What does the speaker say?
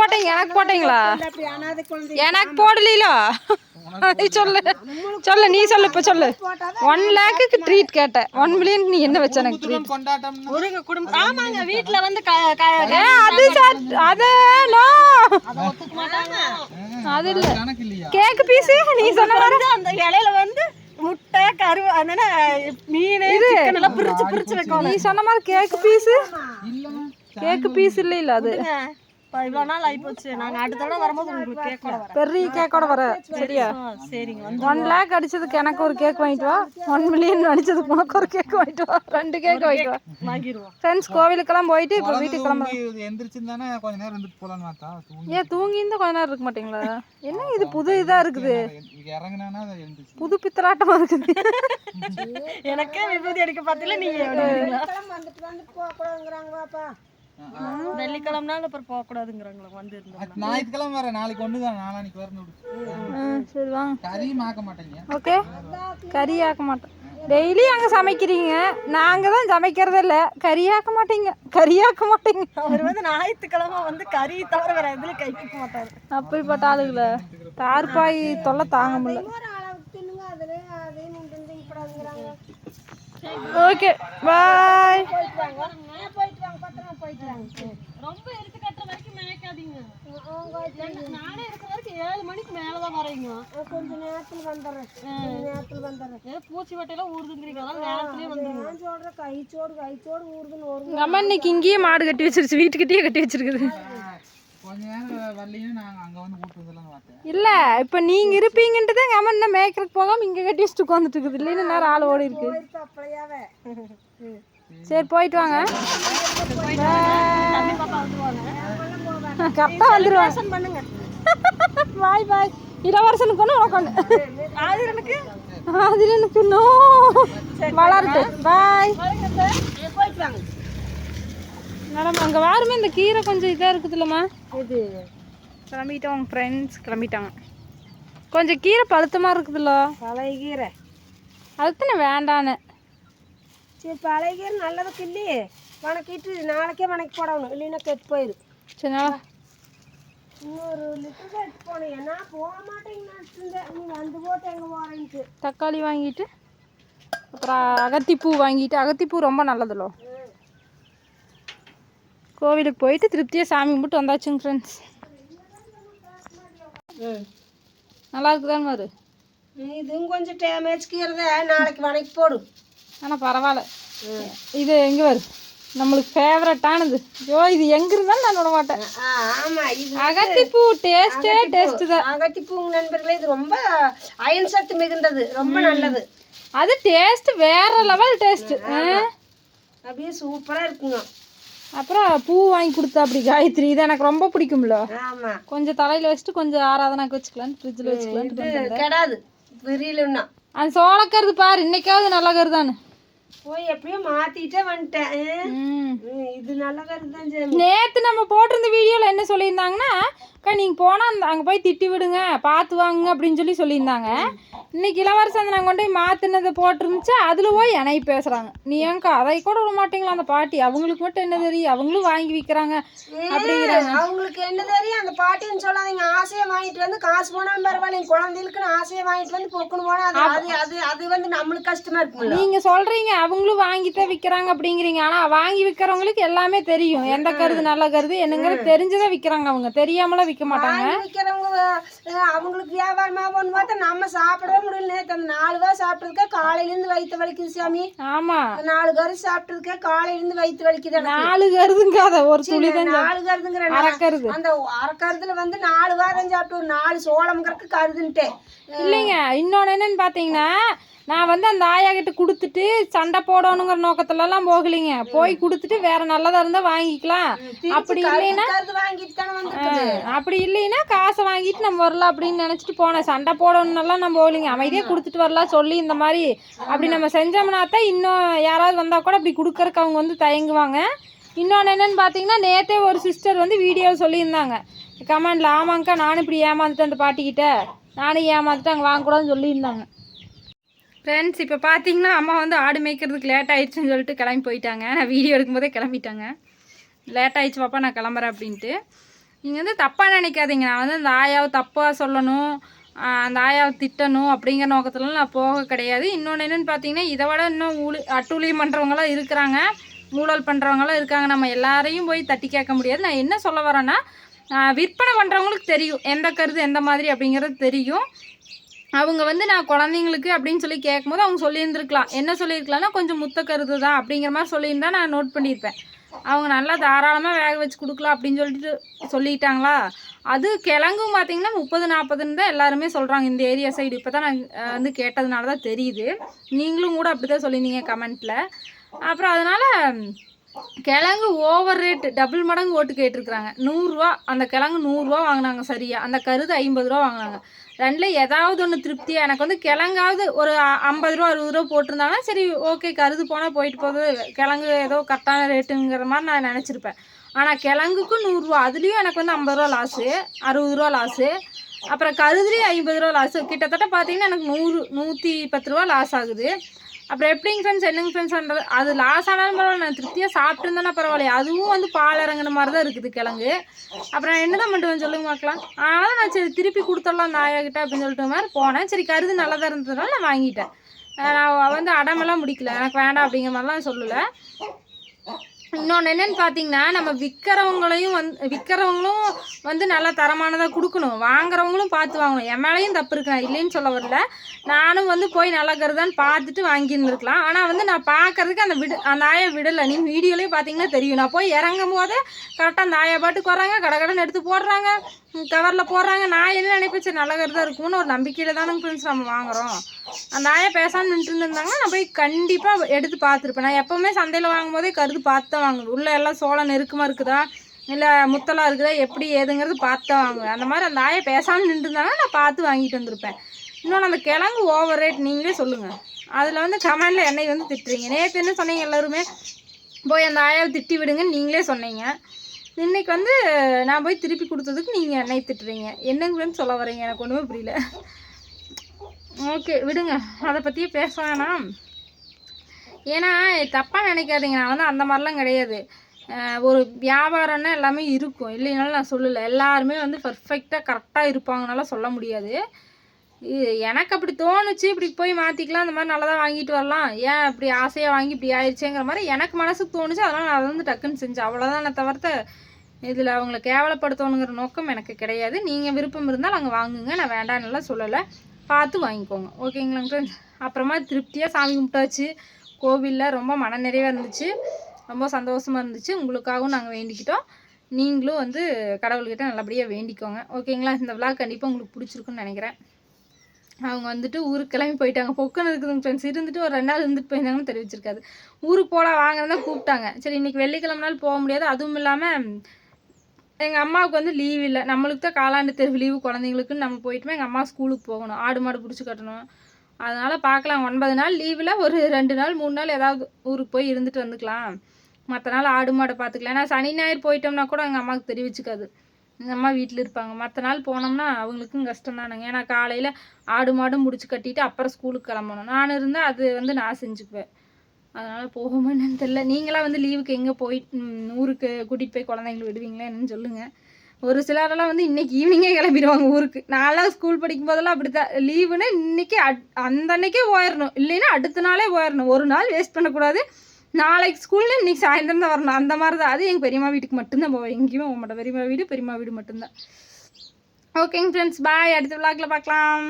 போட்டீங்க? எனக்கு போட்டீங்களா? எனக்கு போடலீலோ சொல்லு. சொல்லு நீ சொல்லு இப்போ சொல்லு. ஒன் லேக்குக்கு ட்ரீட் கேட்டேன். ஒன் மில்லியன் நீ என்ன வச்ச எனக்கு ட்ரீட் குடும்பம் ஆமாங்க வீட்டுல வந்து க- க- ஏ அது சார் அது நோ. அது இல்ல. கேக் பீஸ் நீ சொன்ன மாதிரி. அந்த இலையில வந்து முட்டை கரு அதனால மீன் சிக்கன் எல்லாம் பிரிச்சு பிரிச்சு வைக்கணும். நீ சொன்ன மாதிரி கேக் பீஸ் கேக் பீஸ் இல்ல இல்ல அது. இப்ப இவ்வளவு நாள் ஆயிப்போச்சு. நாங்க அடுத்த தடவை வரும்போது உங்களுக்கு கேக்கோட வரேன். பெரிய கேக்கோட வர சரியா? சரிங்க. வந்து ஒன் லேக் அடிச்சதுக்கு எனக்கு ஒரு கேக் வாங்கிட்டு வா. ஒன் மில்லியன் அடிச்சதுக்கு உனக்கு ஒரு கேக் வாங்கிட்டு வா. ரெண்டு கேக் வாங்கிட்டு வா. வாங்கிடுவோம் ஃப்ரெண்ட்ஸ் கோவிலுக்கெல்லாம் போயிட்டு இப்போ வீட்டுக்கு கிளம்ப தூங்கி எந்திரிச்சிருந்தானே கொஞ்ச நேரம் இருந்துட்டு போலான்னு பார்த்தா தூங்கி. ஏன் தூங்கி இருந்தா கொஞ்ச நேரம் இருக்க மாட்டீங்களா? என்ன இது புது இதா இருக்குது? புது பித்தலாட்டமா இருக்குது. எனக்கே விபூதி அடிக்க பார்த்தீங்களா நீங்க வெள்ளிக்கிழமைனாலும் அப்புறம் போக கூடாதுங்கிறாங்களா வந்து ஞாயிற்றுக்கிழமை வர நாளைக்கு ஒன்று தான் நாளானிக்கு வரணும் சரி வாங்க. கறியும் ஆக்க மாட்டேங்க. ஓகே. கறி ஆக்க மாட்டோம் டெய்லி அங்கே சமைக்கிறீங்க. நாங்கள் தான் சமைக்கிறதே இல்லை. கறி ஆக்க மாட்டீங்க. கறி ஆக்க மாட்டீங்க. அவர் வந்து ஞாயிற்றுக்கிழமை வந்து கறி தவிர வேற எதுல கை வைக்க மாட்டாரு. அப்படிப்பட்ட ஆளுங்கள. தார்பாய் தொல்லை தாங்க முடியல. ஓகே பாய் ரொம்ப எடுத்து கட்டுற வரைக்கும் மேய்க்காதீங்க. நானே இருக்கிற வரைக்கும் ஏழு மணிக்கு மேலதான் வரீங்க கொஞ்ச நேரத்துல வந்துடுறேன். நேரத்துல வந்துடுறேன். பூச்சி வட்டையெல்லாம் ஊறுதுங்கிறீங்க. அதெல்லாம் நேரத்துலயே வந்துருங்க. சொல்ற கைச்சோடு கைச்சோடு ஊறுதுன்னு ஒரு அம்மா இன்னைக்கு இங்கேயே மாடு கட்டி வச்சிருச்சு வீட்டுக்கிட்டே கட்டி வச்சிருக்குது. இல்லை இப்போ நீங்கள் இருப்பீங்கன்ட்டு எங்கள் அம்மா இன்னும் மேய்க்கிறதுக்கு போகாமல் இங்கே கட்டி வச்சுட்டு உட்காந்துட்டு இருக்குது. இல்லைன்னு நேரம் ஆள் ஓடி இருக்கு. சரி போயிட்டு வாங்க. கரெக்டாக வந்துடுவாங்க பாய் பாய். இளவரசனுக்கு ஒன்று உனக்கு ஒன்று ஆதிரனுக்கு? அது எனக்கு இன்னும் வளரட்டு பாய். போயிட்டு வாங்க. மேடம் அங்கே வாருமே இந்த கீரை கொஞ்சம் இதாக இருக்குதுல்லம்மா. இது கிளம்பிட்டோம் ஃப்ரெண்ட்ஸ் கிளம்பிட்டாங்க. கொஞ்சம் கீரை பழுத்தமாக இருக்குதுல்ல. பழைய கீரை. அதுக்கு நான் வேண்டான்னு. சரி பழைய நல்லதுக்கு இல்லையே வணக்கிட்டு நாளைக்கே வணக்கி போடணும். இல்லைன்னா கெட்டு போயிடும் சரி இன்னொரு லிட்டர் எடுத்து போனேன் ஏன்னா போக மாட்டேங்கன்னு நீ வந்து போட்டு எங்கே போகிறேன்ட்டு தக்காளி வாங்கிட்டு அப்புறம் அகத்திப்பூ வாங்கிட்டு அகத்திப்பூ ரொம்ப நல்லதுல்லோ கோவிலுக்கு போயிட்டு திருப்தியாக சாமி கும்பிட்டு வந்தாச்சுங்க ஃப்ரெண்ட்ஸ் நல்லா இருக்குதான்னு பாரு. இதுவும் கொஞ்சம் டேமேஜ் கீரை நாளைக்கு வணக்கி போடும் ஆனால் பரவாயில்ல. இது எங்கே வரும் நம்மளுக்கு ஃபேவரட்டானது ஐயோ இது எங்கே இருந்தாலும் நான் விட மாட்டேன் இது அகத்திப்பூ டேஸ்ட்டே டேஸ்ட்டு தான். அகத்திப்பூங்க நண்பர்களே இது ரொம்ப அயன் சத்து மிகுந்தது. ரொம்ப நல்லது. அது டேஸ்ட் வேற லெவல் டேஸ்ட் அப்படியே சூப்பராக இருக்குங்க. அப்புறம் பூ வாங்கி கொடுத்தா அப்படி காயத்ரி. இது எனக்கு ரொம்ப பிடிக்கும்ல. கொஞ்சம் தலையில வச்சுட்டு கொஞ்சம் ஆராதனாக்கு வச்சுக்கலாம் ஃப்ரிட்ஜில் வச்சுக்கலாம் கெடாது. விரியலுன்னா அந்த சோளக்கருது பாரு. இன்னைக்காவது நல்ல கருதானு போய் எப்படியும் மாத்திட்டே வந்துட்டேன். இது நல்ல கருது தான் ஜெமி நேற்று நம்ம போட்டிருந்த வீடியோவில் என்ன சொல்லியிருந்தாங்கன்னா அக்கா நீங்கள் போனால் அந்த அங்கே போய் திட்டி விடுங்க பார்த்து வாங்க அப்படின்னு சொல்லி சொல்லியிருந்தாங்க. இன்னைக்கு இளவரசன் நாங்கள் கொண்டு போய் மாற்றினதை போட்டிருந்துச்சு அதில் போய் என்னை பேசுகிறாங்க நீ ஏங்க்கா அதை கூட விட மாட்டீங்களா அந்த பாட்டி? அவங்களுக்கு மட்டும் என்ன தெரியும்? அவங்களும் வாங்கி விற்கிறாங்க அப்படிங்கிறாங்க. அவங்களுக்கு என்ன தெரியும்? அந்த பாட்டின்னு சொல்லாதீங்க. ஆசையை வாங்கிட்டு வந்து காசு போனாலும் பரவாயில்ல. குழந்தைகளுக்குன்னு ஆசையை வாங்கிட்டு வந்து பொக்குன்னு போனா அது அது அது வந்து நம்மளுக்கு கஷ்டமா இருக்கும்ல. நீங்கள் சொல்கிறீங்க அவங்களும் வாங்கித்தான் விற்கிறாங்க அப்படிங்கிறீங்க. ஆனால் வாங்கி விற்கிறவங்களுக்கு எல்லாமே தெரியும். எந்த கருது நல்ல கருது என்னங்கிறது தெரிஞ்சுதான் விற்கிறாங்க அவங்க. தெரியாமலாம் விற்க மாட்டாங்க. வாங்கி விற்கிறவங்க அவங்களுக்கு வியாபாரமா ஒன்று பார்த்தா நம்ம சாப்பிடவே முடியல நேற்று அந்த நாலு பேர் சாப்பிட்டதுக்கே காலையிலேருந்து வயிற்று வலிக்குது சாமி. ஆமாம் நாலு கரு சாப்பிட்டதுக்கே காலையிலேருந்து வயிற்று வலிக்குது. நாலு கருதுங்காத ஒரு துளி தான் நாலு கருதுங்கிற அறக்கருது அந்த அரைக்கருதுல வந்து நாலு வாரம் சாப்பிட்டு ஒரு நாலு சோளம்ங்கிறதுக்கு கருதுன்ட்டேன். இல்லைங்க. இன்னொன்று என்னன்னு பார்த்தீங்கன்னா நான் வந்து அந்த ஆயா கிட்ட கொடுத்துட்டு சண்டை போடணுங்கிற நோக்கத்துலலாம் போகலைங்க. போய் கொடுத்துட்டு வேற நல்லதா இருந்தால் வாங்கிக்கலாம். அப்படி இல்லைன்னா அப்படி இல்லைன்னா காசை வாங்கிட்டு நம்ம வரலாம் அப்படின்னு நினச்சிட்டு போனேன். சண்டை போடணுன்னெல்லாம் நம்ம போகலிங்க. அமைதியாக கொடுத்துட்டு வரலாம் சொல்லி இந்த மாதிரி அப்படி நம்ம செஞ்சோம்னா தான் இன்னும் யாராவது வந்தால் கூட அப்படி கொடுக்கறக்கு அவங்க வந்து தயங்குவாங்க. இன்னொன்று என்னன்னு பார்த்தீங்கன்னா நேற்றே ஒரு சிஸ்டர் வந்து வீடியோ சொல்லியிருந்தாங்க. கமெண்டில் ஆமாங்க்கா நானும் இப்படி ஏமாந்துட்டேன் அந்த பாட்டிக்கிட்ட. நானும் ஏமாந்துட்டு அங்கே வாங்கக்கூடாதுன்னு சொல்லியிருந்தாங்க. ஃப்ரெண்ட்ஸ் இப்போ பார்த்தீங்கன்னா அம்மா வந்து ஆடு மேய்க்கிறதுக்கு லேட் ஆயிடுச்சுன்னு சொல்லிட்டு கிளம்பி போயிட்டாங்க. நான் வீடியோ எடுக்கும்போதே கிளம்பிட்டாங்க. லேட் ஆயிடுச்சு பாப்பா நான் கிளம்புறேன் அப்படின்ட்டு. நீங்கள் வந்து தப்பாக நினைக்காதீங்க. நான் வந்து அந்த ஆயாவை தப்பாக சொல்லணும் அந்த ஆயாவை திட்டணும் அப்படிங்கிற நோக்கத்துல நான் போக கிடையாது. இன்னொன்று என்னென்னு பார்த்தீங்கன்னா இதை விட இன்னும் ஊழி அட்டூழியம் பண்ணுறவங்களாம் இருக்கிறாங்க. ஊழல் பண்ணுறவங்களாம் இருக்காங்க. நம்ம எல்லாரையும் போய் தட்டி கேட்க முடியாது. நான் என்ன சொல்ல வரேன்னா விற்பனை பண்ணுறவங்களுக்கு தெரியும். எந்த கருது எந்த மாதிரி அப்படிங்கிறது தெரியும். அவங்க வந்து நான் குழந்தைங்களுக்கு அப்படின்னு சொல்லி கேட்கும்போது அவங்க சொல்லியிருந்துருக்கலாம். என்ன சொல்லியிருக்கலாம்னா கொஞ்சம் முத்த கருது தான் அப்படிங்கிற மாதிரி சொல்லியிருந்தா நான் நோட் பண்ணியிருப்பேன். அவங்க நல்லா தாராளமாக வேக வச்சு கொடுக்கலாம் அப்படின்னு சொல்லிட்டு சொல்லிட்டாங்களா? அது கிழங்கும் பார்த்தீங்கன்னா முப்பது நாற்பதுன்னு தான் எல்லாருமே சொல்கிறாங்க இந்த ஏரியா சைடு இப்போ தான் நான் வந்து கேட்டதுனால தான் தெரியுது. நீங்களும் கூட அப்படி தான் சொல்லியிருந்தீங்க கமெண்ட்டில் அப்புறம் அதனால் கிழங்கு ஓவர் ரேட்டு டபுள் மடங்கு ஓட்டு கேட்டிருக்கிறாங்க. நூறுரூவா அந்த கிழங்கு நூறுரூவா வாங்கினாங்க சரியா. அந்த கருது ஐம்பது ரூபா வாங்கினாங்க. ரெண்டில் ஏதாவது ஒன்று திருப்தியாக எனக்கு வந்து கிழங்காவது ஒரு ஐம்பது ரூபா அறுபது ரூபா போட்டிருந்தாங்கன்னா சரி ஓகே கருது போனால் போயிட்டு போகுது. கிழங்கு ஏதோ கரெக்டான ரேட்டுங்கிற மாதிரி நான் நினச்சிருப்பேன். ஆனால் கிழங்குக்கும் நூறுரூவா அதுலேயும் எனக்கு வந்து ஐம்பது ரூபா லாஸு அறுபது ரூபா லாஸு அப்புறம் கருதுலேயும் ஐம்பது ரூபா லாஸு கிட்டத்தட்ட பார்த்தீங்கன்னா எனக்கு நூறு நூற்றி பத்து ரூபா லாஸ் ஆகுது. அப்புறம் எப்படிங்க ஃப்ரெண்ட்ஸ் என்னங்க ஃப்ரெண்ட்ஸ்ன்றது அது லாஸ் ஆனாலும் பரவாயில்ல நான் திருப்தியாக சாப்பிட்டுருந்தேன்னா பரவாயில்ல அதுவும் வந்து பால் இறங்குன மாதிரி தான் இருக்குது கிழங்கு. அப்புறம் நான் என்ன தான் பண்ணுவேன் சொல்லுங்க பார்க்கலாம். ஆனால் நான் சரி திருப்பி கொடுத்துடலாம் அந்த ஆயாக்கிட்ட அப்படின்னு சொல்லிட்டு மாதிரி போனேன். சரி கருது நல்லா தான் இருந்ததுனால நான் வாங்கிட்டேன். நான் வந்து அடமெல்லாம் முடிக்கல. எனக்கு வேண்டாம் அப்படிங்கிற மாதிரிலாம் சொல்லலை. இன்னொன்று என்னன்னு பார்த்தீங்கன்னா நம்ம விற்கிறவங்களையும் வந்து விற்கிறவங்களும் வந்து நல்லா தரமானதாக கொடுக்கணும். வாங்குறவங்களும் பார்த்து வாங்கணும். என் மேலேயும் தப்பு இருக்கு. நான் இல்லைன்னு சொல்ல வரல. நானும் வந்து போய் நல்லா இருக்கிறதான்னு பார்த்துட்டு வாங்கியிருந்துருக்கலாம். ஆனால் வந்து நான் பார்க்கறதுக்கு அந்த விடு அந்த ஆயை விடலை. நீ வீடியோலேயே பார்த்தீங்கன்னா தெரியும். நான் போய் இறங்கும் போதே கரெக்டாக அந்த ஆயை பாட்டுக்கு வர்றாங்க. கடை கடன் எடுத்து போடுறாங்க. கவரில் போடுறாங்க. நான் என்ன நினைப்பேன்? நல்ல கருதாக இருக்கும்னு ஒரு நம்பிக்கையில் தானே ஃப்ரெண்ட்ஸ் நம்ம வாங்குறோம். அந்த நாயை பேசாமல் நின்றுட்டு இருந்தாங்க நான் போய் கண்டிப்பாக எடுத்து பார்த்துருப்பேன். நான் எப்போவுமே சந்தையில் வாங்கும் போதே கருது பார்த்து தான் வாங்குவேன். உள்ளே எல்லாம் சோளம் நெருக்கமாக இருக்குதா? இல்லை முத்தலாக இருக்குதா? எப்படி ஏதுங்கிறது பார்த்து தான் வாங்குவேன். அந்த மாதிரி அந்த நாயை பேசாமல் நின்றுருந்தாங்கன்னா நான் பார்த்து வாங்கிட்டு வந்திருப்பேன். இன்னொன்று அந்த கிழங்கு ஓவர் ரேட் நீங்களே சொல்லுங்கள் அதில் வந்து கமெண்டில் என்னை வந்து திட்டுறீங்க. நேற்று என்ன சொன்னீங்க எல்லாருமே? போய் அந்த ஆயாவை திட்டி விடுங்கன்னு நீங்களே சொன்னீங்க. இன்னைக்கு வந்து நான் போய் திருப்பி கொடுத்ததுக்கு நீங்கள் என்னை திட்டுறீங்க. என்னங்கன்னு சொல்ல வரீங்க. எனக்கு ஒன்றுமே புரியல. ஓகே விடுங்க. அதை பற்றியே பேச வேணாம். ஏன்னா தப்பாக நினைக்காதீங்க. நான் வந்து அந்த மாதிரிலாம் கிடையாது. ஒரு வியாபாரம்னா எல்லாமே இருக்கும். இல்லைனாலும் நான் சொல்லலை. எல்லாருமே வந்து பர்ஃபெக்டாக கரெக்டாக இருப்பாங்கனால சொல்ல முடியாது. எனக்கு அப்படி தோணுச்சு. இப்படி போய் மாற்றிக்கலாம் அந்த மாதிரி நல்லதாக வாங்கிட்டு வரலாம். ஏன் இப்படி ஆசையாக வாங்கி இப்படி ஆயிடுச்சேங்கிற மாதிரி எனக்கு மனசுக்கு தோணுச்சு. அதனால் நான் அதை வந்து டக்குன்னு செஞ்சேன். அவ்வளோதான் தவிர்த்து இதில் அவங்கள கேவலப்படுத்தணுங்கிற நோக்கம் எனக்கு கிடையாது. நீங்கள் விருப்பம் இருந்தால் அங்கே வாங்குங்க. நான் வேண்டாம்னுலாம் சொல்லலை. பார்த்து வாங்கிக்கோங்க. ஓகேங்களா ஃப்ரெண்ட்ஸ் அப்புறமா திருப்தியாக சாமி கும்பிட்டாச்சு. கோவிலில் ரொம்ப மனநிறைவாக இருந்துச்சு. ரொம்ப சந்தோஷமாக இருந்துச்சு. உங்களுக்காகவும் நாங்கள் வேண்டிக்கிட்டோம். நீங்களும் வந்து கடவுள்கிட்ட நல்லபடியாக வேண்டிக்கோங்க. ஓகேங்களா இந்த விழா கண்டிப்பாக உங்களுக்கு பிடிச்சிருக்குன்னு நினைக்கிறேன். அவங்க வந்துட்டு ஊருக்கு கிளம்பி போயிட்டாங்க. பொக்குன்னு இருக்குதுங்க ஃப்ரெண்ட்ஸ் இருந்துட்டு ஒரு ரெண்டு நாள் இருந்துட்டு போயிருந்தாங்கன்னு தெரிவிச்சிருக்காது. ஊருக்கு போகலாம் வாங்கன்னு தான் கூப்பிட்டாங்க. சரி இன்னைக்கு வெள்ளிக்கிழமனாலும் போக முடியாது. அதுவும் இல்லாமல் எங்கள் அம்மாவுக்கு வந்து லீவ் இல்லை. நம்மளுக்கு தான் காலாண்டு தெருவு லீவு குழந்தைங்களுக்குன்னு நம்ம போயிட்டுமே எங்கள் அம்மா ஸ்கூலுக்கு போகணும். ஆடு மாடு பிடிச்சி கட்டணும். அதனால் பார்க்கலாம் ஒன்பது நாள் லீவில் ஒரு ரெண்டு நாள் மூணு நாள் ஏதாவது ஊருக்கு போய் இருந்துட்டு வந்துக்கலாம். மற்ற நாள் ஆடு மாடை பார்த்துக்கலாம். ஏன்னா சனி ஞாயிறு போயிட்டோம்னா கூட எங்கள் அம்மாவுக்கு தெரிவிச்சுக்காது. எங்கள் அம்மா வீட்டில் இருப்பாங்க. மற்ற நாள் போனோம்னா அவங்களுக்கும் கஷ்டம் தானுங்க. ஏன்னா காலையில் ஆடு மாடும் முடிச்சு கட்டிட்டு அப்புறம் ஸ்கூலுக்கு கிளம்பணும். நான் இருந்தால் அது வந்து நான் செஞ்சுக்குவேன். அதனால் போகுமா என்னன்னு தெரில நீங்களாம் வந்து லீவுக்கு எங்கே போய் ஊருக்கு கூட்டிகிட்டு போய் குழந்தைங்களை விடுவீங்களா என்னன்னு சொல்லுங்கள் ஒரு சிலரெல்லாம் வந்து இன்றைக்கி ஈவினிங்கே கிளம்பிடுவாங்க ஊருக்கு. நான்லாம் ஸ்கூல் படிக்கும் போதெல்லாம் அப்படி தான் லீவுன்னா இன்றைக்கி அட் அந்த அன்னைக்கே போயிடணும் இல்லைன்னா அடுத்த நாளே போயிடணும் ஒரு நாள் வேஸ்ட் பண்ணக்கூடாது. நாளைக்கு ஸ்கூலில் இன்னைக்கு சாயந்தரம் தான் வரணும். அந்த மாதிரி தான் அது எங்கள் பெரியம்மா வீட்டுக்கு மட்டும்தான் போவேன் எங்கேயுமே போக மாட்டேன் பெரியம்மா வீடு பெரியம்மா வீடு மட்டும்தான். ஓகேங்க ஃப்ரெண்ட்ஸ் பாய் அடுத்த விழாக்கில் பார்க்கலாம்.